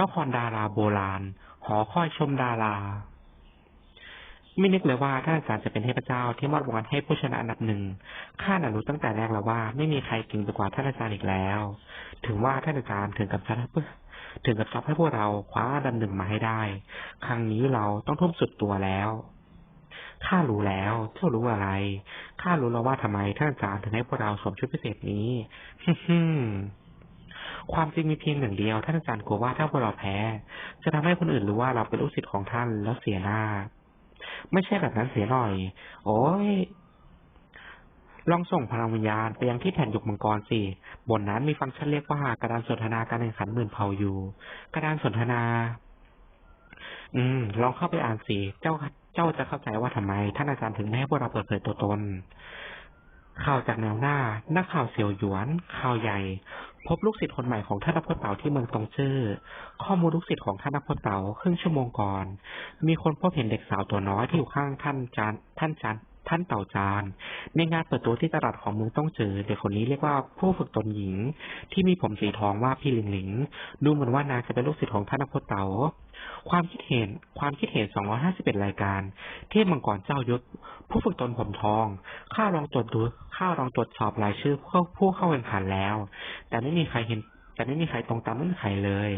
นครดาราโบราณ หอคอยชมดารา ไม่นึกเลยว่าท่านอาจารย์จะเป็นเทพเจ้าที่มอบรางวัลให้ผู้ชนะอันดับหนึ่ง ข้าหน่ะรู้ตั้งแต่แรกแล้วว่า ไม่มีใครเก่งไปกว่าท่านอาจารย์อีกแล้ว ถึงว่าท่านอาจารย์ถึงกับซัดถึงกับซับให้พวกเราคว้าอันหนึ่งมาให้ได้ ครั้งนี้เราต้องทุ่มสุดตัวแล้ว ข้ารู้แล้ว เจ้ารู้อะไร ข้ารู้แล้วว่าทำไมท่านอาจารย์ถึงให้พวกเราสวมชุดพิเศษนี้ฮึม ความจริงมีเพียงหนึ่งเดียว ท่านอาจารย์กลัวว่าถ้าพวกเราแพ้ จะทำให้คนอื่นรู้ว่าเราเป็นลูกศิษย์ของท่านแล้วเสียหน้า ไม่ใช่แบบนั้นเสียหน่อย โอ้ยลองส่งพลังวิญญาณไปยังที่แผ่นหยกมังกรสิ บนนั้นมีฟังก์ชันเรียกว่ากระดานสนทนาการแข่งขันหมื่นเผ่าอยู่ กระดานสนทนา อืม ลองเข้าไปอ่านสิ เจ้า เจ้าจะเข้าใจว่าทำไม ท่านอาจารย์ถึงไม่ให้พวกเราเปิดเผยตัวตน ข่าวจากแนวหน้า นักข่าวเสี่ยวหยวน ข่าวใหญ่ พบลูกศิษย์คนใหม่ของท่านนพเต๋าที่เมืองตงจื้อ ข้อมูลลูกศิษย์ของท่านนพเต๋าครึ่งชั่วโมงก่อน มีคนพบเห็นเด็กสาวตัวน้อยที่อยู่ข้างท่านจานท่านจานท่านเต่าจานในงานเปิดตัวที่ตลาดของเมืองต้องเจอเด็กคนนี้เรียกว่าผู้ฝึกตนหญิง ที่มีผมสีทองว่าพี่หลิงหลิง ดูเหมือนว่านางจะเป็นลูกศิษย์ของท่านนพเต๋า ความคิดเห็น ความคิดเห็น 251 รายการ เทพมังกรเจ้ายศ ผู้ฝึกตนผมทอง ข้าลองตรวจดู ข้าลองตรวจสอบรายชื่อผู้ผู้เข้าแข่งขันแล้ว แต่ไม่มีใครเห็น แต่ไม่มีใครตรงตามเงื่อนไขเลย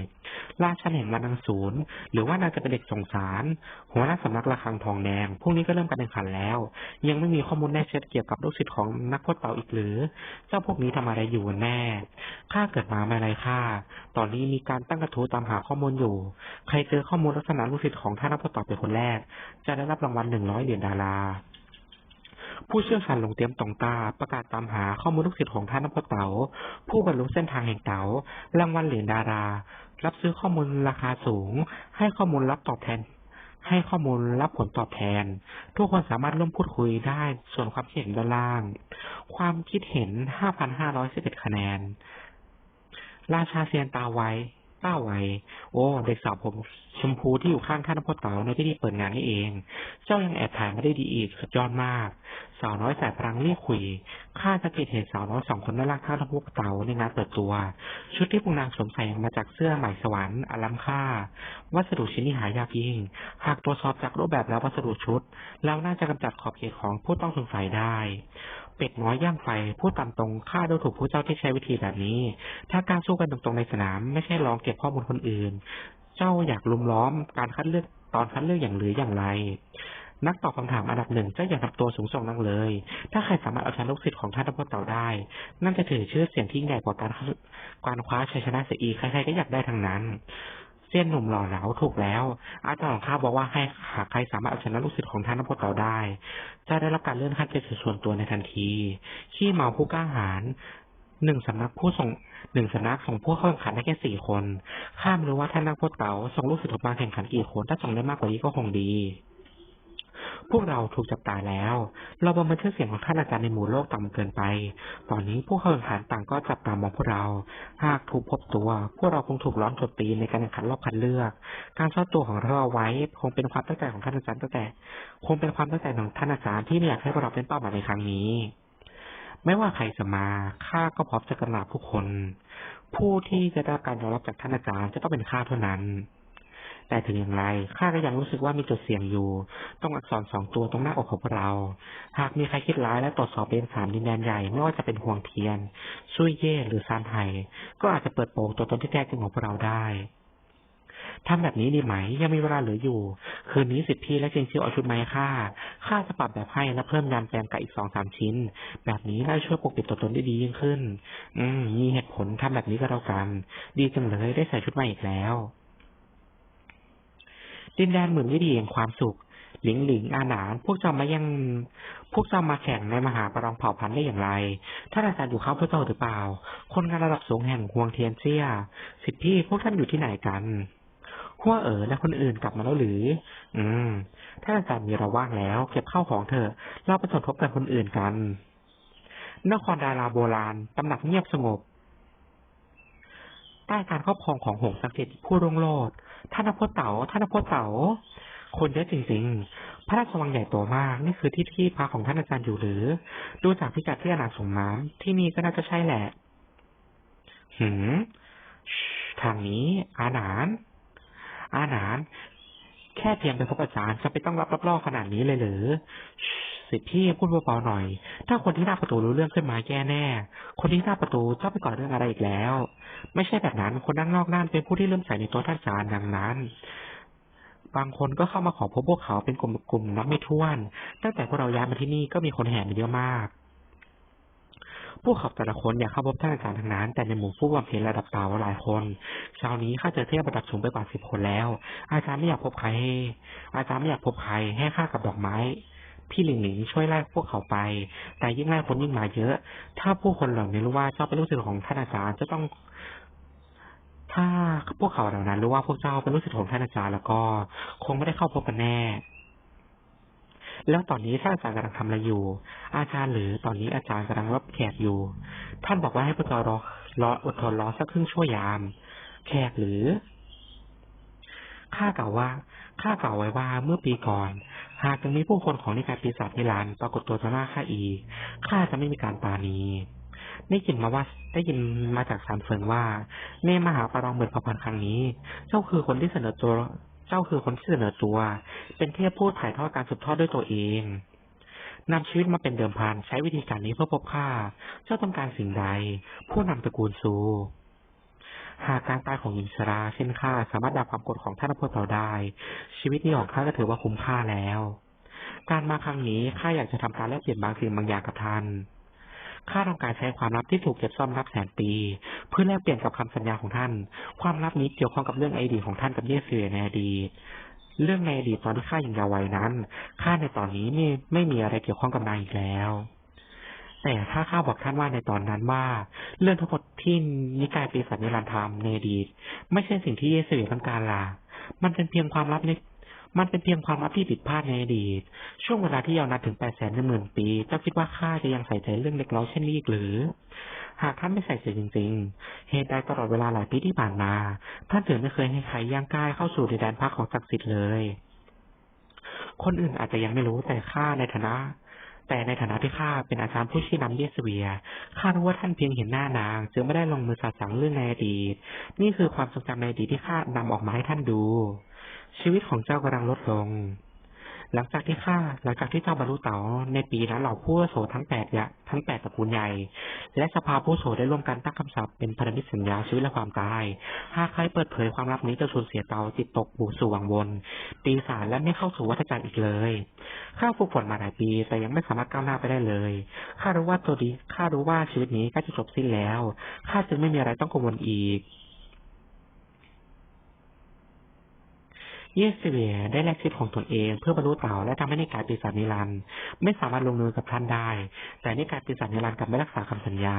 ราชันเห็นมานางศูนย์ หรือว่านางจะเป็นเด็กสงสาร หัวหน้าสำนักระฆังทองแดงพรุ่งนี้ก็เริ่มการแข่งขันแล้ว ยังไม่มีข้อมูลแน่ชัดเกี่ยวกับลูกศิษย์ของนักพจน์เต่าอีกหรือ เจ้าพวกนี้ทำอะไรอยู่แน่ ข้าเกิดมาไม่ไรค่า ตอนนี้มีการตั้งกระทู้ตามหาข้อมูลอยู่ ใครเจอข้อมูลลักษณะลูกศิษย์ของท่านนักพจน์เต่าเป็นคนแรก จะได้รับรางวัลหนึ่งร้อยเหรียญดารา ผู้เชี่ยวชาญลงเตรียมตรงตา ประกาศตามหาข้อมูลลูกศิษย์ของท่านนพเต๋า ผู้บรรลุเส้นทางแห่งเต๋ารางวัลเหรียญดารา รับซื้อข้อมูลราคาสูง ให้ข้อมูลรับตอบแทนให้ข้อมูลรับผลตอบแทน ทุกคนสามารถร่วมพูดคุยได้ส่วนความคิดเห็นด้านล่าง ความคิดเห็น 5,511 คะแนน ราชาเซียนตาไวต้าไวโอ้เด็กสาวผมชมพูที่อยู่ข้างท่านพ่อเต๋าในพิธีเปิดงานนี่เอง เจ้ายังแอบถ่ายม่ได้ดีอีกสุดยอดมาก สาวน้อยสายพลังเรียกคุย ข้าสังเกตเห็นสาวน้อยสองคนน่ารักท่านพ่อเต๋าในงานเปิดตัว ชุดที่พวกนางสวมใส่มาจากเสื้อใหม่สวรรค์อลัมค่า วัสดุชิ้นนี้หายากยิ่ง หากตรวจสอบจากรูปแบบแล้ววัสดุชุดแล้วน่าจะกำจัดขอบเขตของผู้ต้องสงสัยได้ เป็ดน้อยย่างไฟ พูดตามตรงข้าดูถูกผู้เจ้าที่ใช้วิธีแบบนี้ ถ้าการสู้กันตรงๆในสนาม ไม่ใช่ลองเก็บข้อมูลคนอื่น เจ้าอยากลุมล้อมการคัดเลือกตอนคัดเลือกอย่างหรืออย่างไร นักตอบคำถามอันดับหนึ่งเจ้าอย่าทำตัวสูงส่งนักเลย ถ้าใครสามารถเอาชนะลูกศิษย์ของท่านทัพเต่าได้ นั่นจะถือชื่อเสียงที่ใหญ่กว่าการการคว้าชัยชนะเสียอีกใครๆก็อยากได้ทั้งนั้น เส้นหนุ่มหล่อเหลาถูกแล้ว อาจารย์ของข้าบอกว่าให้หากใครสามารถเอาชนะลูกศิษย์ของท่านนพเต่าได้ จะได้รับการเลื่อนขั้นเป็นส่วนตัวในทันที ขี้เมาผู้กล้าหาญหนึ่งสำนักผู้ส่งหนึ่งสำนักส่งผู้เข้าแข่งขันได้แค่สี่คน ข้าไม่รู้ว่าท่านนักพจน์เต๋าส่งลูกศิษย์ออกมาแข่งขันกี่คน ถ้าส่งได้มากกว่านี้ก็คงดี พวกเราถูกจับตาแล้ว เราประเมินชื่อเสียงของท่านอาจารย์ในหมู่โลกต่ำเกินไป ตอนนี้ผู้เขาแข่งขันต่างก็จับตามองพวกเรา หากถูกพบตัว พวกเราคงถูกล้อมโจมตีในการแข่งขันรอบคัดเลือก การซ่อนตัวของเราไว้คงเป็นความตั้งใจของท่านอาจารย์ตั้งแต่ คงเป็นความตั้งใจของท่านอาจารย์ที่ไม่อยากให้พวกเราเป็นเป้าหมายในครั้งนี้ไม่ว่าใครจะมาข้าก็พร้อมจะกำราบผู้คน ผู้ที่จะได้การยอมรับจากท่านอาจารย์จะต้องเป็นข้าเท่านั้น แต่ถึงอย่างไรข้าก็ยังรู้สึกว่ามีจุดเสี่ยงอยู่ ต้องอักษรสองตัวตรงหน้าอกของพวกเรา หากมีใครคิดร้ายและตรวจสอบเป็นสามดินแดนใหญ่ไม่ว่าจะเป็นห่วงเทียน ซุยเย่หรือซานไห่ก็อาจจะเปิดโปงตัวตนที่แท้จริงของพวกเราได้ทำแบบนี้ดีไหม ยังมีเวลาเหลืออยู่ คืนนี้สิทธิพี่และเจงเซียวเอาชุดไมาให้ข้าข้าจะปรับแบบให้และเพิ่มยานแปลงกับอีกสองสามชิ้น แบบนี้น่าช่วยปกปิดตัวตนได้ดียิ่งขึ้น อืมมีเหตุผลทำแบบนี้ก็แล้วกัน ดีจังเลยได้ใส่ชุดใหม่อีกแล้ว ดินแดนหมื่นวิถีแห่งความสุข หลิงหลิงอาหนานพวกเจ้ามายัง พวกเจ้ามาแข่งในมหาปรองเผ่าพันธุ์ได้อย่างไรท่านอาจารย์อยู่เข้าพวกเจ้าหรือเปล่า คนงานระดับสูงแห่งฮวงเทียนเซียสิทธิพี่พวกท่านอยู่ที่ไหนกันหัวเอ๋อและคนอื่นกลับมาแล้วหรือ อืม ถ้าอาจารย์มีเราว่างแล้ว เก็บข้าวของเถอะ เราไปสมทบกับคนอื่นกัน นครดาราโบราณ ตำหนักเงียบสงบ ใต้การครอบครองของหงส์ศักดิ์สิทธิ์ผู้รุ่งโรจน์ ท่านนพเต๋าท่านนพเต๋าคนเยอะจริงๆ พระราชวังใหญ่โตมาก นี่คือที่ที่พักของท่านอาจารย์อยู่หรือ ดูจากพิกัดที่อาณาส่งมาที่นี่ก็น่าจะใช่แหละ หืมทางนี้ อาหนาน อาหนาน แค่เพียงไปพบอาจารย์จะไปต้องรับรับล่อขนาดนี้เลยหรือ สิทธิ์พี่พูดเบาๆหน่อย ถ้าคนที่หน้าประตูรู้เรื่องขึ้นมาแย่แน่ คนที่หน้าประตูเจ้าไปก่อเรื่องอะไรอีกแล้ว ไม่ใช่แบบนั้น คนด้านนอกนั่นเป็นผู้ที่เริ่มใส่ในตัวท่านอาจารย์ดังนั้น บางคนก็เข้ามาขอพบพวกเขาเป็นกลุ่มๆนับไม่ถ้วน ตั้งแต่พวกเราย้ายมาที่นี่ก็มีคนแห่มาเยอะมากพวกเขาแต่ละคนอยากเข้าพบท่านอาจารย์ทั้งนั้น แต่ในหมู่ผู้บำเพ็ญระดับเต่าหลายคนเช้านี้ข้าเจอเทพระดับสูงไปกว่าสิบคนแล้ว อาจารย์ไม่อยากพบใคร อาจารย์ไม่อยากพบใครให้ข้ากับดอกไม้ พี่หลิงหลิงช่วยไล่พวกเขาไป แต่ยิ่งไล่คนยิ่งมาเยอะ ถ้าผู้คนเหล่านี้รู้ว่าเจ้าเป็นลูกศิษย์ของท่านอาจารย์จะต้อง ถ้าพวกเขาเหล่านั้นรู้ว่าพวกเจ้าเป็นลูกศิษย์ของท่านอาจารย์แล้วก็ คงไม่ได้เข้าพบกันแน่ แล้วตอนนี้ท่านอาจารย์กำลังทำอะไรอยู่ อาจารย์หรือตอนนี้อาจารย์กำลังรับแขกอยู่ ท่านบอกว่าให้พวกเรารอรออดทนรอสักครึ่งชั่วยาม แขกหรือข้ากล่าวว่าข้ากล่าวไว้ว่าเมื่อปีก่อน หากยังมีผู้คนของนิกายปีศาจนิรันปรากฏตัวต่อหน้าข้าอีกข้าจะไม่มีการปาณีได้ยินมาว่าได้ยินมาจากสารเฟิงว่าในมหาปรองเบิดพพันธ์ครั้งนี้ เจ้าคือคนที่เสนอตัว เจ้าคือคนที่เสนอตัว เป็นเทพพูดถ่ายทอดการสืบทอดด้วยตัวเองนำชีวิตมาเป็นเดิมพันใช้วิธีการนี้เพื่อพบข้าเจ้าต้องการสิ่งใด ผู้นำตระกูลซู หากการตายของหญิงชราเช่นข้าสามารถดับความกดของท่านพลเราได้ ชีวิตนี้ของข้าก็ถือว่าคุ้มค่าแล้ว การมาครั้งนี้ข้าอยากจะทำการแลกเปลี่ยนบางสิ่งบางอย่างกับท่านข้าต้องการใช้ความลับที่ถูกเก็บซ่อนนับแสนปี เพื่อแลกเปลี่ยนกับคำสัญญาของท่าน ความลับนี้เกี่ยวข้องกับเรื่องไอดีของท่านกับเยสเซียในอดีตเรื่องในอดีตตอนที่ข้ายังเยาว์วัยนั้นข้าในตอนนี้ไม่ไม่มีอะไรเกี่ยวข้องกับนายอีกแล้ว แต่ถ้าข้าบอกท่านว่าในตอนนั้นว่า เรื่องทั้งหมดที่นิกายปีศาจนิรันดร์ทำในอดีตไม่ใช่สิ่งที่เยสเซียต้องการล่ะมันเป็นเพียงความลับในมันเป็นเพียงความลับที่ผิดพลาดในอดีต ช่วงเวลาที่ยาวนานถึงแปดแสนหมื่นปีเจ้าคิดว่าข้าจะยังใส่ใจเรื่องเล็กน้อยเช่นนี้อีกหรือ หากท่านไม่ใส่ใจจริง ๆ เหตุใดตลอดเวลาหลายปีที่ผ่านมา ท่านถึงไม่เคยให้ใครย่างกายเข้าสู่ในแดนพักของศักดิ์สิทธิ์เลย คนอื่นอาจจะยังไม่รู้แต่ข้าในฐานะ แต่ในฐานะที่ข้าเป็นอาจารย์ผู้ชี้นำเยสเวียข้ารู้ว่าท่านเพียงเห็นหน้านางจึงไม่ได้ลงมือสาสังเรื่องในอดีต นี่คือความทรงจำในอดีตที่ข้านำออกมาให้ท่านดู ชีวิตของเจ้ากำลังลดลง หลังจากที่ข้าหลังจากที่เจ้าบรรลุเต๋าในปีนั้นเหล่าผู้โสทั้งแปดยะทั้งแปดตระกูลใหญ่ และสภาผู้โสได้ร่วมกันตั้งคำสาปเป็นพันธมิตรสัญญาชีวิตและความตาย หากใครเปิดเผยความลับนี้จะสูญเสียเตาจิตตกบูสู่วังวนปีศาจและไม่เข้าสู่วัฏจักรอีกเลยข้าฝึกฝนมาหลายปี แต่ยังไม่สามารถก้าวหน้าไปได้เลยข้ารู้ว่าตัวดีข้ารู้ว่าชีวิตนี้ใกล้จะจบสิ้นแล้วข้าจึงไม่มีอะไรต้องกังวลอีก เยสเวียได้แลกชีวิตของตนเอง เพื่อบรรลุเต่าและทำให้นิกายปีศาจนิรันด์ไม่สามารถลงมือกับท่านได้ แต่นิกายปีศาจนิรันด์กลับไม่รักษาคำสัญญา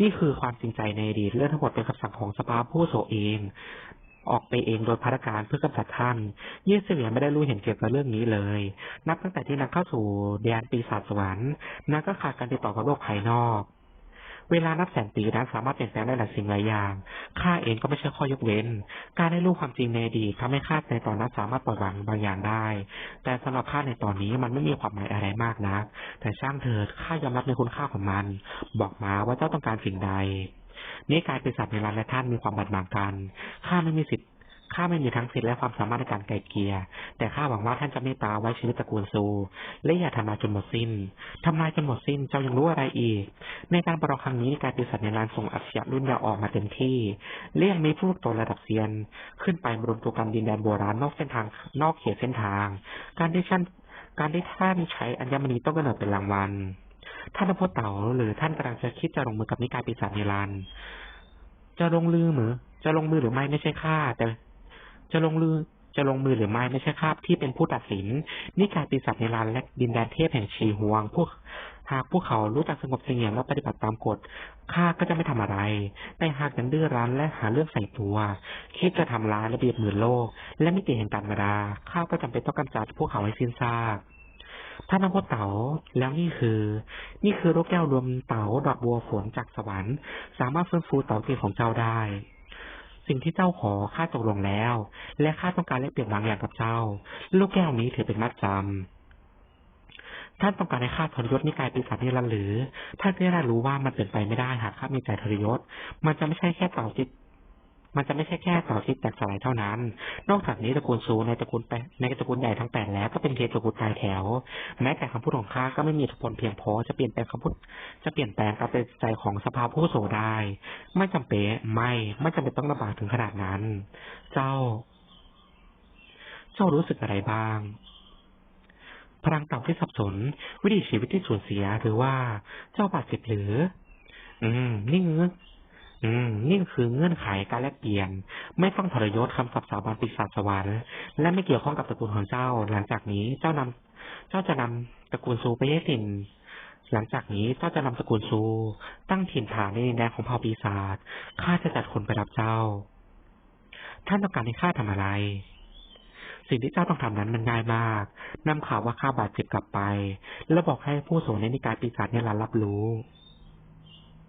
นี่คือความจริงใจในอดีตเรื่องทั้งหมดเป็นคำสั่งของสภาผู้โสเองออกไปเองโดยพารการเพื่อกำจัดท่าน เยสเวียไม่ได้รู้เห็นเกี่ยวกับเรื่องนี้เลย นับตั้งแต่ที่นางเข้าสู่แดนปีศาจสวรรค์นางก็ขาดการติดต่อกับโลกภายนอก เวลานับแสนปีนั้นสามารถเปลี่ยนแปลงได้หลายสิ่งหลายอย่าง ข้าเองก็ไม่ใช่ข้อยกเว้น การได้รู้ความจริงในอดีตทำให้ข้าในตอนนั้นสามารถปล่อยวางบางอย่างได้ แต่สำหรับข้าในตอนนี้มันไม่มีความหมายอะไรมากนัก แต่ช่างเถิดข้ายอมรับในคุณค่าของมัน บอกมาว่าเจ้าต้องการสิ่งใดนี่กลายเป็นสัตว์ในรันและท่านมีความบาดหมางกัน ข้าไม่มีสิทธิ ข้าไม่มีทั้งสิทธิและความสามารถในการไกลเกลี่ยแต่ข้าหวังว่าท่านจะเมตตาไว้ชีวิตตระกูลซู และอย่าทำลายจนหมดสิ้นทำลายจนหมดสิ้นเจ้ายังรู้อะไรอีก ในการประลองครั้งนี้การปีศาจในลานส่งอัจฉริยรุ่นยาวออกมาเต็มที่เลี่ยงมีผู้ตัวระดับเซียน ขึ้นไปรวมตัวกันดินแดนโบราณนอกเส้นทางนอกเขตเส้นทาง การที่ท่านการที่ท่านใช้อัญมณีต้องกำเนิดเป็นรางวัลท่านพจเต๋าหรือท่านกำลังจะคิดจะลงมือกับนิกายปีศาจในลานจะลงลือหรือจะลงมือหรือไม่ไม่ใช่ข้าแต่ จะลงลือจะลงมือหรือไม่ไม่ใช่ครับที่เป็นผู้ตัดสินนี่การปีศาจในลานและดินแดนเทพแห่งชีหวงพวกหากพวกเขารู้จักสงบเสงี่ยมและปฏิบัติตามกฎข้าก็จะไม่ทำอะไร แต่หากยังดื้อรั้นและหาเรื่องใส่ตัวคิดจะทำร้ายระเบียบหมื่นโลก และมิติแห่งการมาดาข้าก็จำเป็นต้องกำจัดพวกเขาให้สิ้นซากท่านนพเต๋าแล้วนี่คือ นี่คือโรคแก้วรวมเต๋าดอกบัวฝนจากสวรรค์ สามารถฟื้นฟูเต๋าเกศของเจ้าได้ สิ่งที่เจ้าขอข้าตกลงแล้ว และข้าต้องการแลกเปลี่ยนบางอย่างกับเจ้า ลูกแก้วนี้ถือเป็นมัดจำท่านต้องการให้ข้าทรยศนิกายปีศาจนี่หรือท่านจะได้รู้ว่ามันเป็นไปไม่ได้หากข้ามีใจทรยศ มันจะไม่ใช่แค่เต่าจิต มันจะไม่ใช่แค่ต่อที่แตกสลายเท่านั้น นอกจากนี้ตระกูลซูในตระกูลแปในตระกูลใหญ่ทั้งแปดแล้วก็เป็นเพียงตระกูลปลายแถว แม้แต่คำพูดของข้าก็ไม่มีทพลเพียงพอจะเปลี่ยนแปลงคำพูดจะเปลี่ยนแปลงการตัดสินใจของสภาผู้โสได้ ไม่จำเป็นไม่ไม่จำเป็นต้องลำบากถึงขนาดนั้น เจ้า เจ้ารู้สึกอะไรบ้างพลังเต่าที่สับสน วิถีชีวิตที่สูญเสียหรือว่าเจ้าบาดเจ็บหรือ อืม นี่เงื้อ อืมนี่คือเงื่อนไขการแลกเปลี่ยน ไม่ต้องทรยศคำสับสาบานปีศาจสวรรค์และไม่เกี่ยวข้องกับตระกูลของเจ้า หลังจากนี้เจ้านำเจ้าจะนำตระกูลซูไปให้ถิ่นหลังจากนี้เจ้าจะนำตระกูลซู ตั้งถิ่นฐานในดินแดนของเผ่าปีศาจข้าจะจัดคนไปรับเจ้า ท่านต้องการให้ข้าทำอะไร สิ่งที่เจ้าต้องทำนั้นมันง่ายมากนำข่าวว่าข้าบาดเจ็บกลับไป แล้วบอกให้ผู้โสในนิกายปีศาจเนี่ยรับรู้